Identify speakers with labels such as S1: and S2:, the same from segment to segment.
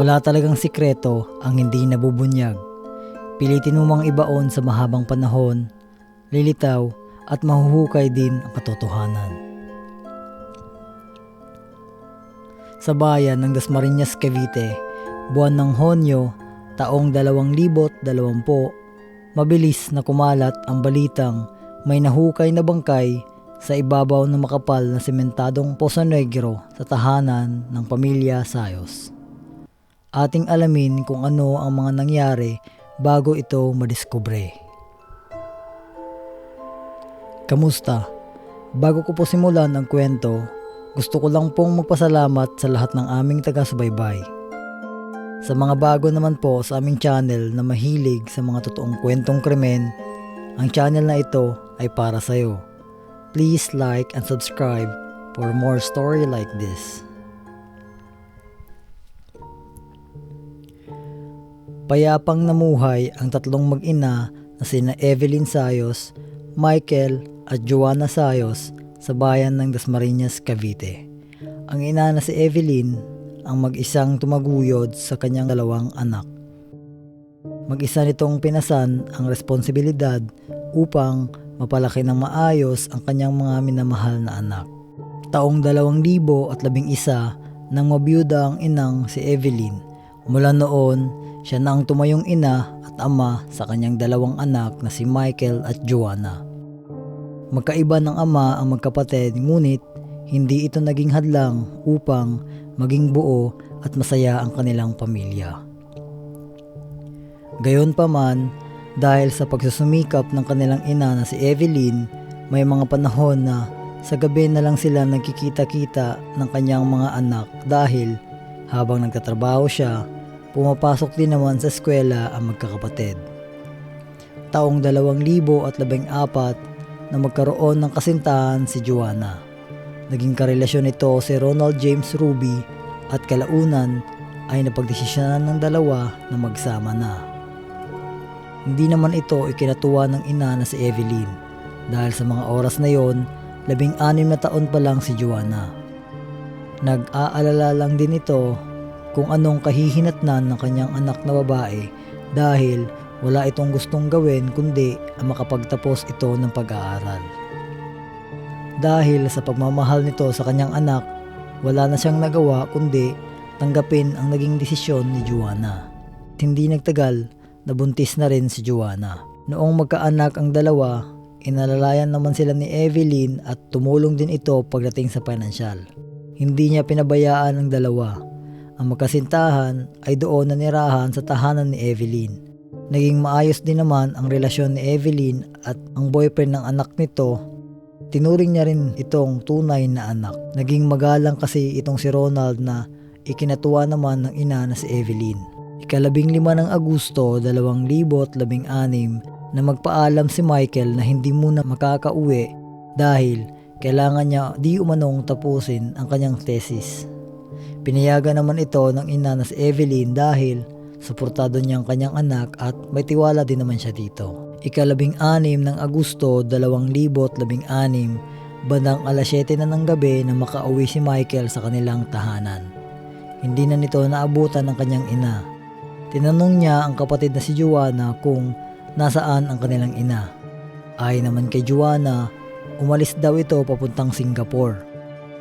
S1: Wala talagang sikreto ang hindi nabubunyag. Pilitin mo mang ibaon sa mahabang panahon, lilitaw at mahuhukay din ang katotohanan. Sa bayan ng Dasmariñas, Cavite, buwan ng Honyo, taong 2020, mabilis na kumalat ang balitang may nahukay na bangkay sa ibabaw ng makapal na sementadong Poso Negro sa tahanan ng pamilya Sayos. Ating alamin kung ano ang mga nangyari bago ito madiskubre. Kamusta? Bago ko po simulan ang kwento, gusto ko lang pong magpasalamat sa lahat ng aming taga-subaybay. Sa mga bago naman po sa aming channel na mahilig sa mga totoong kwentong krimen, ang channel na ito ay para sa'yo. Please like and subscribe for more story like this. Payapang namuhay ang tatlong mag-ina na sina Evelyn Sayos, Michael at Joanna Sayos sa bayan ng Dasmariñas, Cavite. Ang ina na si Evelyn ang mag-isang tumaguyod sa kanyang dalawang anak. Mag-isa nitong pinasan ang responsibilidad upang mapalaki ng maayos ang kanyang mga minamahal na anak. Taong 2011 nang mabiyuda ang inang si Evelyn. Mula noon, siya na ang tumayong ina at ama sa kanyang dalawang anak na si Michael at Joanna. Magkaiba ng ama ang magkapatid ngunit hindi ito naging hadlang upang maging buo at masaya ang kanilang pamilya. Gayon pa man, dahil sa pagsusumikap ng kanilang ina na si Evelyn, may mga panahon na sa gabi na lang sila nagkikita-kita ng kanyang mga anak dahil habang nagtatrabaho siya, pumapasok din naman sa eskwela ang magkakapatid. Taong 2014 na magkaroon ng kasintahan si Joanna. Naging karelasyon nito si Ronald James Ruby at kalaunan ay napagdesisyonan ng dalawa na magsama na. Hindi naman ito ikinatuwa ng ina na si Evelyn dahil sa mga oras na yon, labing anim na taon pa lang si Joanna. Nag-aalala lang din ito kung anong kahihinatnan ng kanyang anak na babae dahil wala itong gustong gawin kundi ang makapagtapos ito ng pag-aaral. Dahil sa pagmamahal nito sa kanyang anak, wala na siyang nagawa kundi tanggapin ang naging desisyon ni Joanna. Hindi nagtagal, nabuntis na rin si Joanna. Noong magkaanak ang dalawa, inalalayan naman sila ni Evelyn at tumulong din ito pagdating sa financial. Hindi niya pinabayaan ang dalawa. Ang magkasintahan ay doon nanirahan sa tahanan ni Evelyn. Naging maayos din naman ang relasyon ni Evelyn at ang boyfriend ng anak nito tinuring niya rin itong tunay na anak. Naging magalang kasi itong si Ronald na ikinatuwa naman ng ina na si Evelyn. Ikalabing lima ng Agosto 2016 na magpaalam si Michael na hindi muna makakauwi dahil kailangan niya di umanong tapusin ang kanyang thesis. Pinayagan naman ito ng ina na si Evelyn dahil suportado niya ang kanyang anak at may tiwala din naman siya dito. Ikalabing anim ng Agosto 2016, bandang alas 7 na ng gabi na makauwi si Michael sa kanilang tahanan. Hindi na nito naabutan ng kanyang ina Tinanong niya ang kapatid na si Joanna kung nasaan ang kanilang ina. Ay naman kay Joanna, umalis daw ito papuntang Singapore.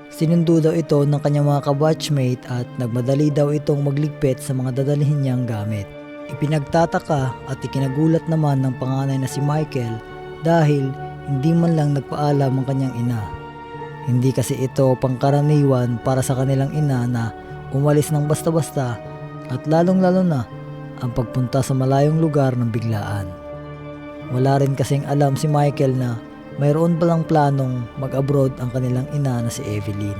S1: Sinundo daw ito ng kanyang mga kabatchmate at nagmadali daw itong magligpit sa mga dadalhin niyang gamit. Ipinagtataka at ikinagulat naman ng panganay na si Michael dahil hindi man lang nagpaalam ang kanyang ina. Hindi kasi ito pangkaraniwan para sa kanilang ina na umalis ng basta-basta at lalong-lalo na ang pagpunta sa malayong lugar ng biglaan. Wala rin kasing alam si Michael na mayroon palang planong mag-abroad ang kanilang ina na si Evelyn.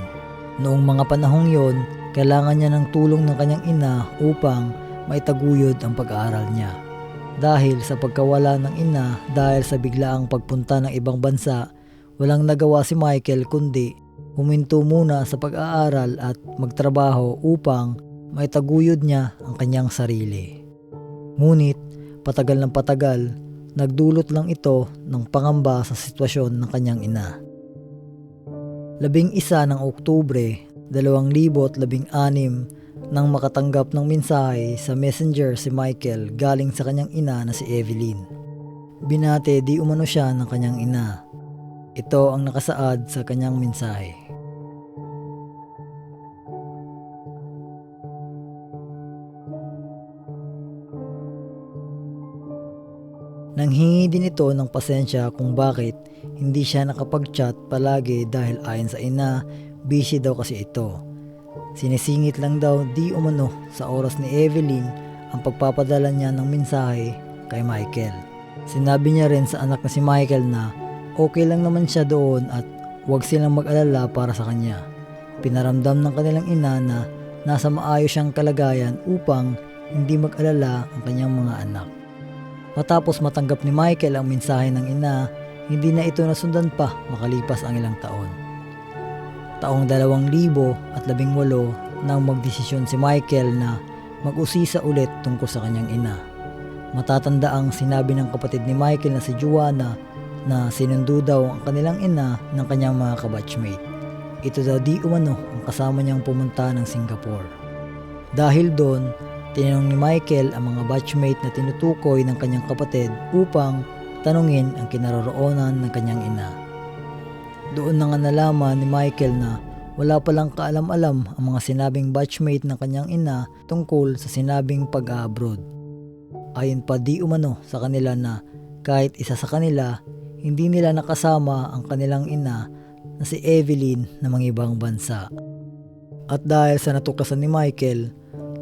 S1: Noong mga panahong yon, kailangan niya ng tulong ng kanyang ina upang maitaguyod ang pag-aaral niya. Dahil sa pagkawala ng ina dahil sa biglaang pagpunta ng ibang bansa, walang nagawa si Michael kundi huminto muna sa pag-aaral at magtrabaho upang maitaguyod niya ang kanyang sarili. Ngunit patagal ng patagal, nagdulot lang ito ng pangamba sa sitwasyon ng kanyang ina. Labing isa ng Oktubre 2016, nang makatanggap ng mensahe sa messenger si Michael galing sa kanyang ina na si Evelyn. Binate di umano siya ng kanyang ina. Ito ang nakasaad sa kanyang mensahe. Nanghingi din ito ng pasensya kung bakit hindi siya nakapag-chat palagi dahil ayon sa ina, busy daw kasi ito. Sinisingit lang daw di umano sa oras ni Evelyn ang pagpapadala niya ng mensahe kay Michael. Sinabi niya rin sa anak na si Michael na okay lang naman siya doon at huwag silang mag-alala para sa kanya. Pinaramdam ng kanilang ina na nasa maayos siyang kalagayan upang hindi mag-alala ang kanyang mga anak. Matapos matanggap ni Michael ang mensahe ng ina, hindi na ito nasundan pa makalipas ang ilang taon. Taong 2018 nang magdesisyon si Michael na mag-usisa ulit tungkol sa kanyang ina. Matatanda ang sinabi ng kapatid ni Michael na si Joanna na sinundo daw ang kanilang ina ng kanyang mga kabatchmate. Ito daw di umano ang kasama niyang pumunta ng Singapore. Dahil doon, tinanong ni Michael ang mga batchmate na tinutukoy ng kanyang kapatid upang tanungin ang kinaroroonan ng kanyang ina. Doon na nga nalaman ni Michael na wala palang kaalam-alam ang mga sinabing batchmate ng kanyang ina tungkol sa sinabing pag-abroad. Ayon pa di umano sa kanila na kahit isa sa kanila, hindi nila nakasama ang kanilang ina na si Evelyn na mga ibang bansa. At dahil sa natuklasan ni Michael,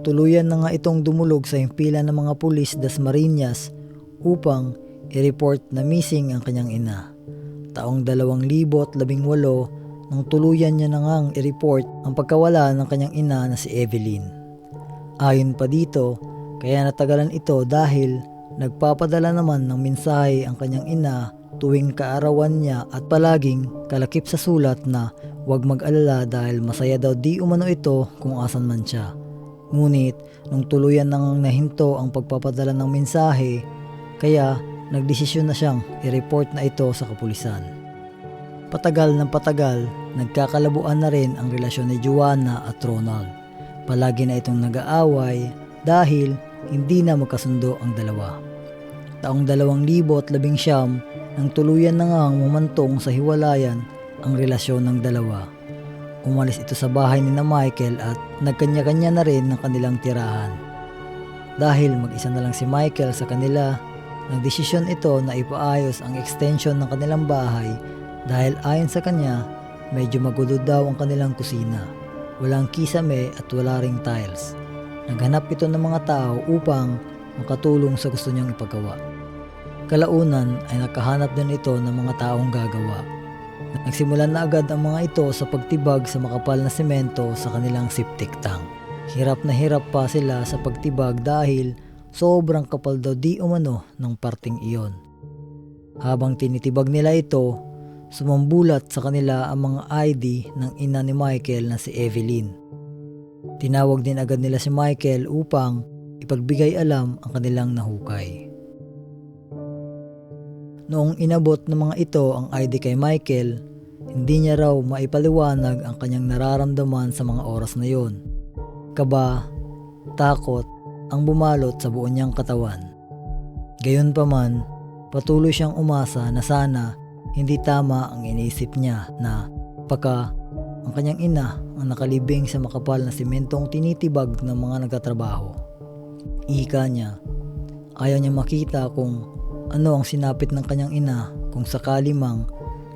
S1: tuluyan na nga itong dumulog sa himpilan ng mga pulis das Marinas upang i-report na missing ang kanyang ina. Taong 2018 nang tuluyan niya na ngang i-report ang pagkawala ng kanyang ina na si Evelyn. Ayon pa dito, kaya natagalan ito dahil nagpapadala naman ng mensahe ang kanyang ina tuwing kaarawan niya at palaging kalakip sa sulat na huwag mag-alala dahil masaya daw di umano ito kung asan man siya. Ngunit nung tuluyan nang nahinto ang pagpapadala ng mensahe, kaya nagdesisyon na siyang i-report na ito sa kapulisan. Patagal ng patagal, nagkakalabuan na rin ang relasyon ni Joanna at Ronald. Palagi na itong nag-aaway dahil hindi na magkasundo ang dalawa. Taong 2019 nang tuluyan na nga ang mumantong sa hiwalayan ang relasyon ng dalawa. Umalis ito sa bahay ni na Michael at nagkanya-kanya na rin ng kanilang tirahan. Dahil mag-isa na lang si Michael sa kanila, nagdesisyon ito na ipaayos ang extension ng kanilang bahay dahil ayon sa kanya, medyo magulo daw ang kanilang kusina. Walang kisame at wala ring tiles. Naghanap ito ng mga tao upang makatulong sa gusto niyang ipagawa. Kalaunan ay nakahanap din ito ng mga taong gagawa. Nagsimulan na agad ang mga ito sa pagtibag sa makapal na semento sa kanilang septic tank. Hirap na hirap pa sila sa pagtibag dahil sobrang kapal daw di umano ng parting iyon. Habang tinitibag nila ito, sumambulat sa kanila ang mga ID ng ina ni Michael na si Evelyn. Tinawag din agad nila si Michael upang ipagbigay alam ang kanilang nahukay. Noong inabot ng mga ito ang ID kay Michael, hindi niya raw maipaliwanag ang kanyang nararamdaman sa mga oras na yon. Kaba, takot, ang bumalot sa buo niyang katawan. Gayunpaman, patuloy siyang umasa na sana hindi tama ang iniisip niya na pagka ang kanyang ina ang nakalibing sa makapal na simentong tinitibag ng mga nagtatrabaho. Ika niya, ayaw niya makita kung ano ang sinapit ng kanyang ina kung sakali mang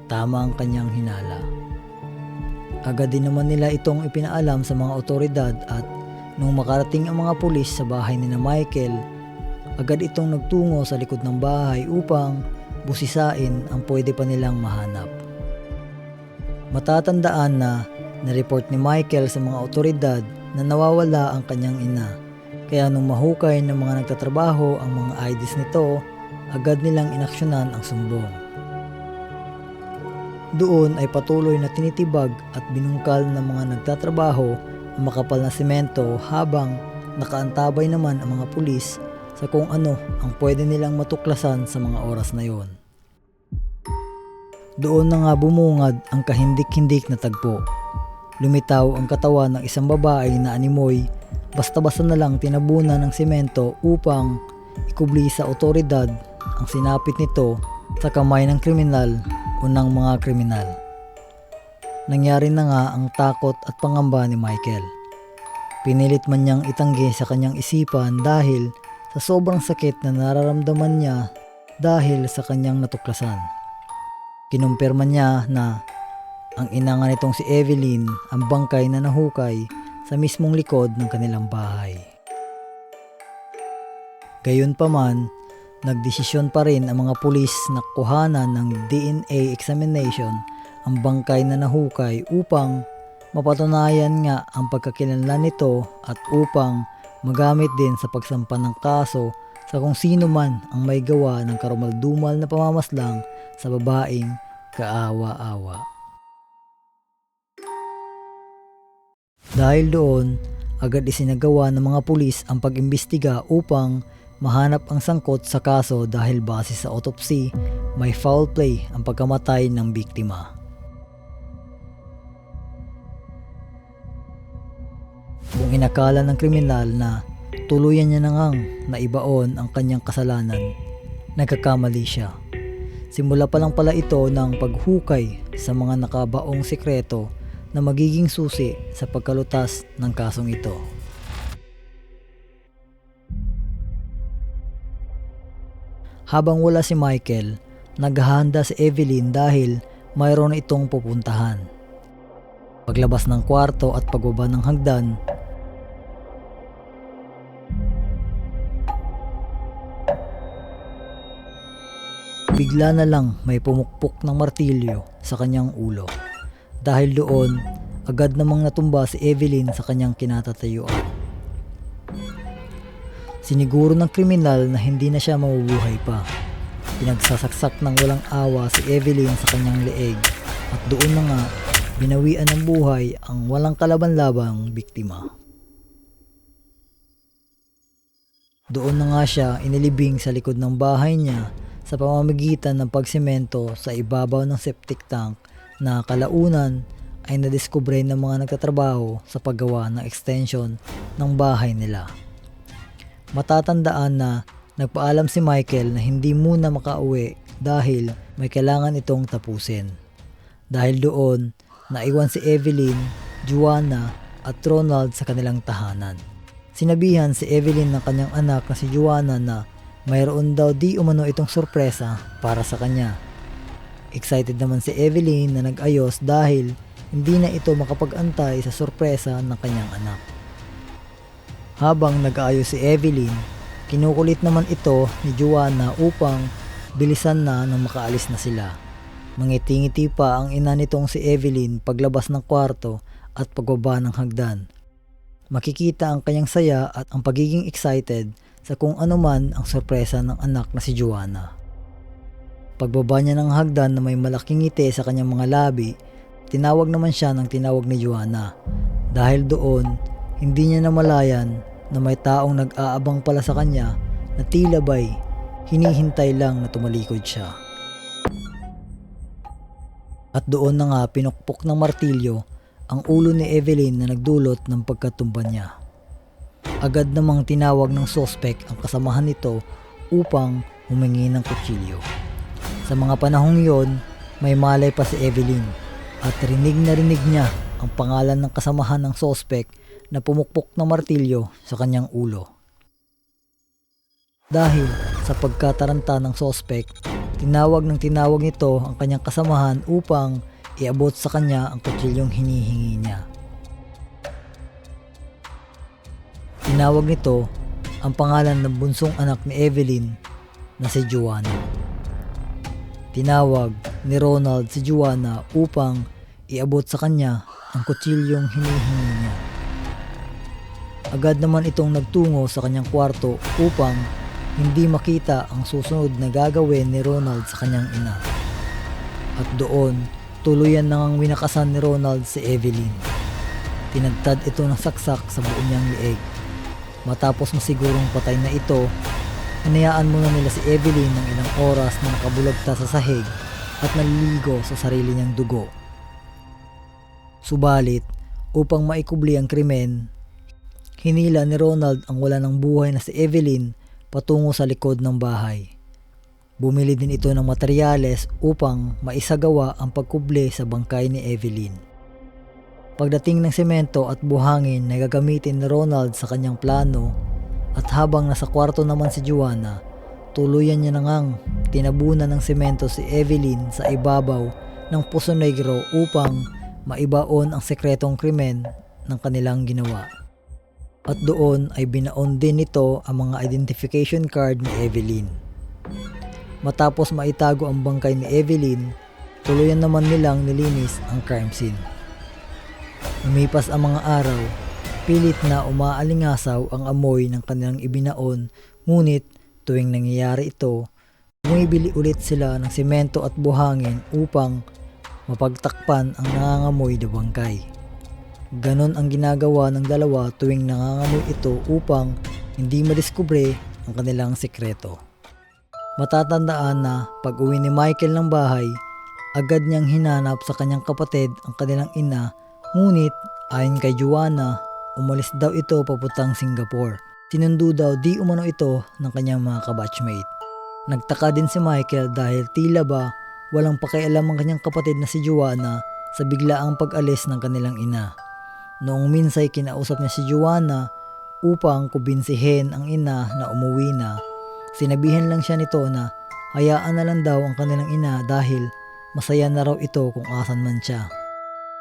S1: tama ang kanyang hinala. Agad din naman nila itong ipinaalam sa mga otoridad at nung makarating ang mga pulis sa bahay ni na Michael, agad itong nagtungo sa likod ng bahay upang busisain ang pwede pa nilang mahanap. Matatandaan na na-report ni Michael sa mga otoridad na nawawala ang kanyang ina. Kaya nung mahukay ng mga nagtatrabaho ang mga IDs nito, agad nilang inaksyonan ang sumbong. Doon ay patuloy na tinitibag at binungkal ng mga nagtatrabaho ang makapal na semento habang nakaantabay naman ang mga pulis sa kung ano ang pwede nilang matuklasan sa mga oras na yon. Doon na nga bumungad ang kahindik-hindik na tagpo. Lumitaw ang katawan ng isang babae na animoy basta-basta na lang tinabunan ng simento upang ikubli sa otoridad ang sinapit nito sa kamay ng kriminal o ng mga kriminal. Nangyari na nga ang takot at pangamba ni Michael. Pinilit man niyang itanggi sa kanyang isipan dahil sa sobrang sakit na nararamdaman niya dahil sa kanyang natuklasan. Kinumpirma niya na ang ina nitong si Evelyn ang bangkay na nahukay sa mismong likod ng kanilang bahay. Gayunpaman, nagdesisyon pa rin ang mga pulis na kuhanan ng DNA examination ang bangkay na nahukay upang mapatunayan nga ang pagkakilanlan nito at upang magamit din sa pagsampa ng kaso sa kung sino man ang may gawa ng karumaldumal na pamamaslang sa babaeng kaawa-awa. Dahil doon, agad isinagawa ng mga pulis ang pag-imbestiga upang mahanap ang sangkot sa kaso dahil base sa autopsy, may foul play ang pagkamatay ng biktima. Kung inakala ng kriminal na tuluyan niya na ngang naibaon ang kanyang kasalanan, nagkakamali siya. Simula pa lang pala ito ng paghukay sa mga nakabaong sikreto na magiging susi sa pagkalutas ng kasong ito. Habang wala si Michael, naghahanda si Evelyn dahil mayroon itong pupuntahan. Paglabas ng kwarto at pagbaba ng hagdan, bigla na lang may pumukpok ng martilyo sa kanyang ulo. Dahil doon, agad namang natumba si Evelyn sa kanyang kinatatayuan. Siniguro ng kriminal na hindi na siya mabubuhay pa. Pinagsasaksak ng walang awa si Evelyn sa kanyang leeg at doon na nga binawian ng buhay ang walang kalaban-labang biktima. Doon na nga siya inilibing sa likod ng bahay niya sa pamamagitan ng pagsemento sa ibabaw ng septic tank na kalaunan ay nadiskubre ng mga nagtatrabaho sa paggawa ng extension ng bahay nila. Matatandaan na nagpaalam si Michael na hindi muna makauwi dahil may kailangan itong tapusin. Dahil doon, naiwan si Evelyn, Joanna at Ronald sa kanilang tahanan. Sinabihan si Evelyn ng kanyang anak na si Joanna na mayroon daw di umano itong sorpresa para sa kanya. Excited naman si Evelyn na nag-ayos dahil hindi na ito makapag-antay sa sorpresa ng kanyang anak. Habang nag-aayos si Evelyn, kinukulit naman ito ni Joanna upang bilisan na nang makaalis na sila. Mangiti-ngiti pa ang ina nitong si Evelyn paglabas ng kwarto at pagbaba ng hagdan. Makikita ang kanyang saya at ang pagiging excited sa kung ano man ang sorpresa ng anak na si Joanna. Pagbaba niya ng hagdan na may malaking ngiti sa kanyang mga labi, tinawag naman siya ng tinawag ni Joanna. Dahil doon, hindi niya namalayan na may taong nag-aabang pala sa kanya na tila ba'y hinihintay lang na tumalikod siya. At doon na nga pinukpok ng martilyo ang ulo ni Evelyn na nagdulot ng pagkatumba niya. Agad namang tinawag ng sospek ang kasamahan nito upang humingi ng kutsilyo. Sa mga panahong yon, may malay pa si Evelyn at rinig na rinig niya ang pangalan ng kasamahan ng sospek na pumukpok ng martilyo sa kanyang ulo. Dahil sa pagkataranta ng sospek, tinawag ng tinawag nito ang kanyang kasamahan upang iabot sa kanya ang kutsilyong hinihingi niya. Tinawag nito ang pangalan ng bunsong anak ni Evelyn na si Joanna. Tinawag ni Ronald si Joanna upang iabot sa kanya ang kutsilyong hinihingi niya. Agad naman itong nagtungo sa kanyang kwarto upang hindi makita ang susunod na gagawin ni Ronald sa kanyang ina. At doon, tuluyan nang winakasan ni Ronald si Evelyn. Tinagtad ito ng saksak sa buo niyang lieg. Matapos masigurong patay na ito, hinayaan muna nila si Evelyn ng ilang oras na nakabulagta sa sahig at naliligo sa sarili niyang dugo. Subalit, upang maikubli ang krimen, hinila ni Ronald ang wala ng buhay na si Evelyn patungo sa likod ng bahay. Bumili din ito ng materyales upang maisagawa ang pagkuble sa bangkay ni Evelyn. Pagdating ng semento at buhangin na gagamitin ni Ronald sa kanyang plano at habang nasa kwarto naman si Joanna, tuluyan niya na ngang tinabunan ng semento si Evelyn sa ibabaw ng Puso Negro upang maibaon ang sekretong krimen ng kanilang ginawa. At doon ay binaon din nito ang mga identification card ni Evelyn. Matapos maitago ang bangkay ni Evelyn, tuluyan naman nilang nilinis ang crime scene. Lumipas ang mga araw, pilit na umaalingasaw ang amoy ng kanilang ibinaon, ngunit tuwing nangyayari ito, bumibili ulit sila ng simento at buhangin upang mapagtakpan ang nangangamoy na bangkay. Ganon ang ginagawa ng dalawa tuwing nangangamoy ito upang hindi madiskubre ang kanilang sekreto. Matatandaan na pag uwi ni Michael ng bahay, agad niyang hinanap sa kanyang kapatid ang kanilang ina, ngunit ayon kay Joanna, umalis daw ito papuntang Singapore. Sinundo daw di umano ito ng kanyang mga kabatchmate. Nagtaka din si Michael dahil tila ba walang pakialam ang kanyang kapatid na si Joanna sa biglaang pag-alis ng kanilang ina. Noong minsay kinausap niya si Joanna upang kubinsihin ang ina na umuwi na, sinabihan lang siya nito na hayaan na lang daw ang kanilang ina dahil masaya na raw ito kung asan man siya.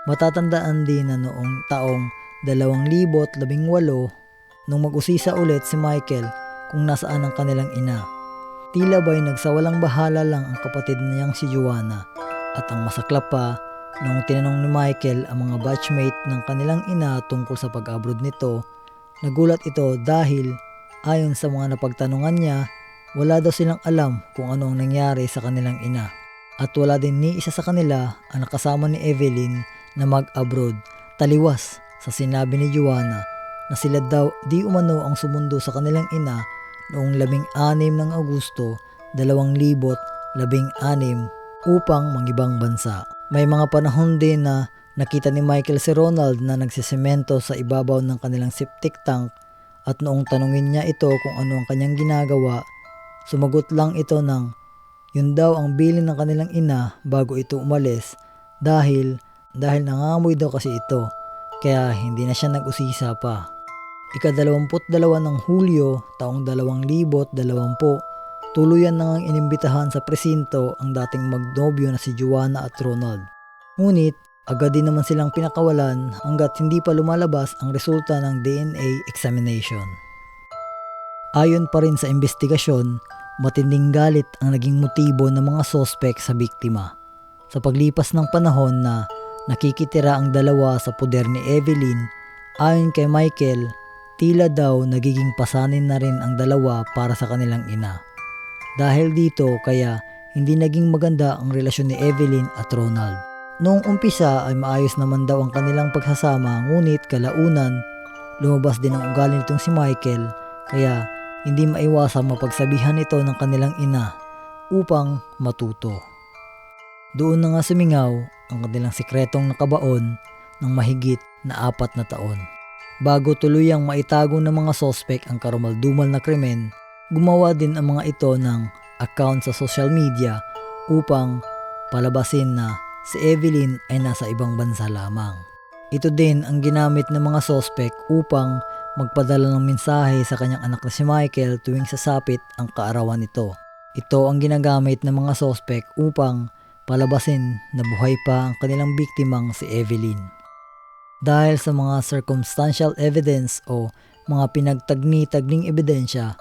S1: Matatandaan din na noong taong 2018 nung mag-usisa ulit si Michael kung nasaan ang kanilang ina. Tila ba'y nagsawalang bahala lang ang kapatid niyang si Joanna at ang masaklap pa nung tinanong ni Michael ang mga batchmate ng kanilang ina tungkol sa pag-abroad nito, nagulat ito dahil ayon sa mga napagtanungan niya, wala daw silang alam kung ano ang nangyari sa kanilang ina. At wala din ni isa sa kanila ang nakasama ni Evelyn na mag-abroad taliwas sa sinabi ni Joanna na sila daw di umano ang sumundo sa kanilang ina noong 16 ng Agosto 2016 upang mangibang bansa. May mga panahon din na nakita ni Michael si Ronald na nagsisemento sa ibabaw ng kanilang septic tank at noong tanungin niya ito kung ano ang kanyang ginagawa, sumagot lang ito ng yun daw ang bilin ng kanilang ina bago ito umalis dahil dahil nangangamoy daw kasi ito kaya hindi na siya nag-usisa pa. Ika-22 ng Hulyo taong 2020, tuluyan na ngang inimbitahan sa presinto ang dating magnobyo na si Joanna at Ronald. Ngunit, agad din naman silang pinakawalan hanggat hindi pa lumalabas ang resulta ng DNA examination. Ayon pa rin sa investigasyon, matinding galit ang naging motibo ng mga sospek sa biktima. Sa paglipas ng panahon na nakikitira ang dalawa sa poder ni Evelyn, ayon kay Michael, tila daw nagiging pasanin na rin ang dalawa para sa kanilang ina. Dahil dito kaya hindi naging maganda ang relasyon ni Evelyn at Ronald. Noong umpisa ay maayos naman daw ang kanilang pagsasama ngunit kalaunan lumabas din ang ugali nitong si Michael kaya hindi maiwasang mapagsabihan ito ng kanilang ina upang matuto. Doon na nga sumingaw ang kanilang sikretong nakabaon ng mahigit na apat na taon. Bago tuluyang maitago ng mga sospek ang karumaldumal na krimen, gumawa din ang mga ito ng account sa social media upang palabasin na si Evelyn ay nasa ibang bansa lamang. Ito din ang ginamit ng mga sospek upang magpadala ng mensahe sa kanyang anak na si Michael tuwing sasapit ang kaarawan nito. Ito ang ginagamit ng mga sospek upang palabasin na buhay pa ang kanilang biktimang si Evelyn. Dahil sa mga circumstantial evidence o mga pinagtagni-tagning ebidensya,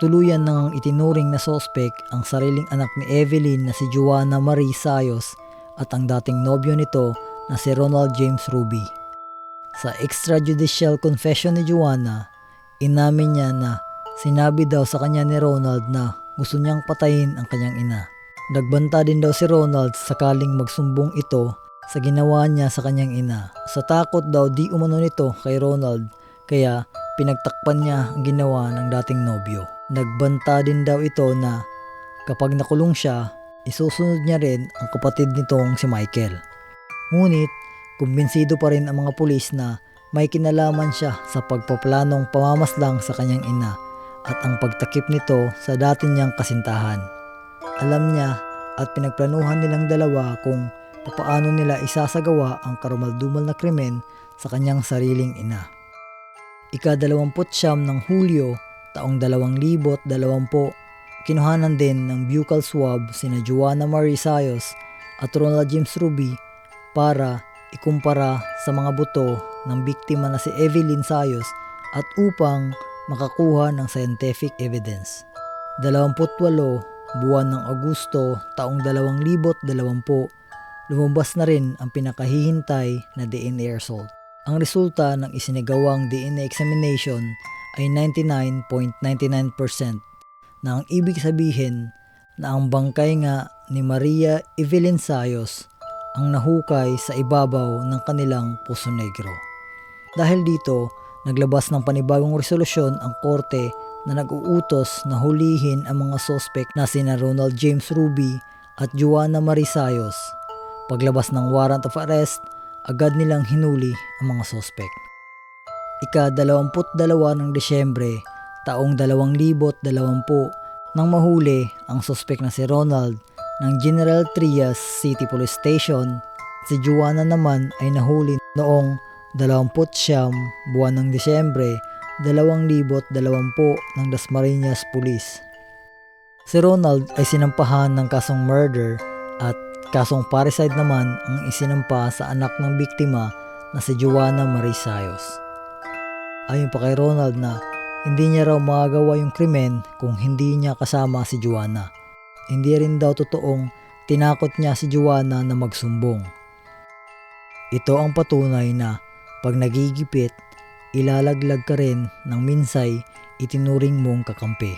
S1: tuluyan nang itinuring na sospek ang sariling anak ni Evelyn na si Joanna Marie Sayos at ang dating nobyo nito na si Ronald James Ruby. Sa extrajudicial confession ni Joanna, inamin niya na sinabi daw sa kanya ni Ronald na gusto niyang patayin ang kanyang ina. Nagbanta din daw si Ronald sakaling magsumbong ito sa ginawa niya sa kanyang ina. Sa takot daw di umano nito kay Ronald kaya pinagtakpan niya ang ginawa ng dating nobyo. Nagbanta din daw ito na kapag nakulong siya, isusunod niya rin ang kapatid nitong si Michael. Ngunit, kumbinsido pa rin ang mga pulis na may kinalaman siya sa pagpaplanong pamamaslang sa kanyang ina at ang pagtakip nito sa dati niyang kasintahan. Alam niya at pinagplanuhan nilang dalawa kung papaano nila isasagawa ang karumaldumal na krimen sa kanyang sariling ina. Ika-dalawamput siyam ng Hulyo, taong 2020, kinuhanan din ng buccal swab sina Joanna Marie Sayos at Ronald James Ruby para ikumpara sa mga buto ng biktima na si Evelyn Sayos at upang makakuha ng scientific evidence. 28 buwan ng Agosto taong 2020, lumabas na rin ang pinakahihintay na DNA result. Ang resulta ng isinagawang DNA examination ay 99.99% na ang ibig sabihin na ang bangkay nga ni Maria Evelyn Sayos ang nahukay sa ibabaw ng kanilang puso negro. Dahil dito, naglabas ng panibagong resolusyon ang korte na nag-uutos na hulihin ang mga sospek na sina Ronald James Ruby at Joanna Marie Sayos. Paglabas ng warrant of arrest, agad nilang hinuli ang mga sospek. Ika-22 ng Desyembre, taong 2020, nang mahuli ang sospek na si Ronald ng General Trias City Police Station, si Joanna naman ay nahuli noong 29 buwan ng Desyembre 2020 ng Dasmariñas Police. Si Ronald ay sinampahan ng kasong murder at kasong parricide naman ang isinampa sa anak ng biktima na si Joanna Marie Sayos. Ayon pa kay Ronald na hindi niya raw magagawa yung krimen kung hindi niya kasama si Joanna. Hindi rin daw totoong tinakot niya si Joanna na magsumbong. Ito ang patunay na pag nagigipit, ilalaglag ka rin ng minsay itinuring mong kakampi.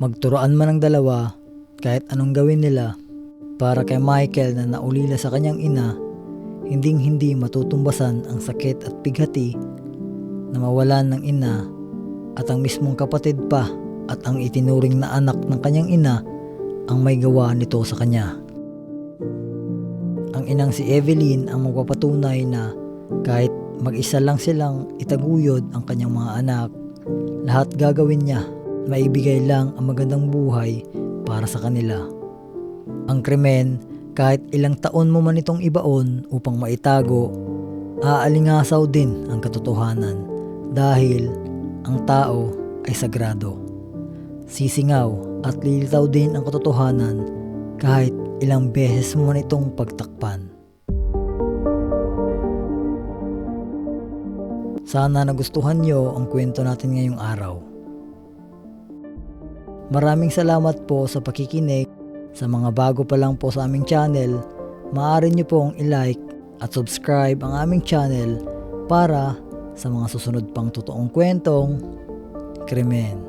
S1: Magturoan man ang dalawa, kahit anong gawin nila, para kay Michael na naulila sa kanyang ina, hinding hindi matutumbasan ang sakit at bighati na mawalan ng ina at ang mismong kapatid pa at ang itinuring na anak ng kanyang ina ang may gawa nito sa kanya. Ang inang si Evelyn ang magpapatunay na kahit mag-isa lang silang itaguyod ang kanyang mga anak, lahat gagawin niya, maibigay lang ang magandang buhay para sa kanila. Ang krimen, kahit ilang taon mo man itong ibaon upang maitago, aalingasaw din ang katotohanan dahil ang tao ay sagrado. Sisingaw at lilitaw din ang katotohanan kahit ilang beses mo man itong pagtakpan. Sana nagustuhan nyo ang kwento natin ngayong araw. Maraming salamat po sa pakikinig. Sa mga bago pa lang po sa aming channel, maaari nyo pong i-like at subscribe ang aming channel para sa mga susunod pang totoong kwentong krimen.